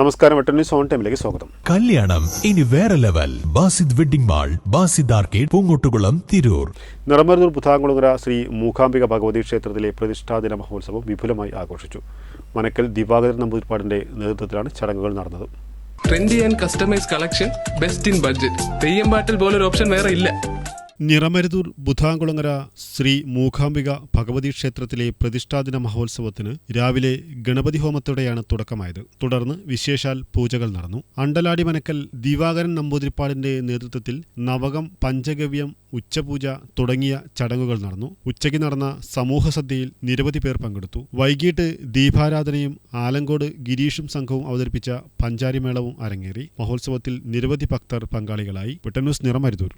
നമസ്കാരം വെട്ടന്നി സോൺ ടൈമിലേക്ക് സ്വാഗതം. കല്യാണം ഇനി വേറെ level. Basid wedding mall Basid arcade Poongottukulam Tirur. Niramarunnur Puthankulangara Shri Mookambika Bhagavathi ക്ഷേത്രത്തിലെ പ്രതിഷ്ഠാദിന മഹോത്സവം വിപുലമായി ആഘോഷിച്ചു. മനക്കൽ ദിവാകരൻ നമ്പൂതിരിപ്പാടിന്റെ നേതൃത്വത്തിലാണ് ചടങ്ങുകൾ നടന്നത്. Trendy and customise collection best in budget theyyam പാട്ടിൽ പോലൊരു ഓപ്ഷൻ വേറെ ഇല്ല. നിറമരുതൂർ ബുധാങ്കുളങ്ങര ശ്രീ മൂകാംബിക ഭഗവതി ക്ഷേത്രത്തിലെ പ്രതിഷ്ഠാദിന മഹോത്സവത്തിന് രാവിലെ ഗണപതി ഹോമത്തോടെയാണ് തുടക്കമായത്. തുടർന്ന് വിശേഷാൽ പൂജകൾ നടന്നു. അണ്ടലാടി മനക്കൽ ദിവാകരൻ നമ്പൂതിരിപ്പാടിന്റെ നേതൃത്വത്തിൽ നവകം പഞ്ചഗവ്യം ഉച്ചപൂജ തുടങ്ങിയ ചടങ്ങുകൾ നടന്നു. ഉച്ചയ്ക്ക് നടന്ന സമൂഹ സദ്യയിൽ നിരവധി പേർ പങ്കെടുത്തു. വൈകിട്ട് ദീപാരാധനയും ആലങ്കോട് ഗിരീഷും സംഘവും അവതരിപ്പിച്ച പഞ്ചാരിമേളവും അരങ്ങേറി. മഹോത്സവത്തിൽ നിരവധി ഭക്തർ പങ്കാളികളായി. ബ്രിട്ടന്യൂസ് നിറമരുതൂർ.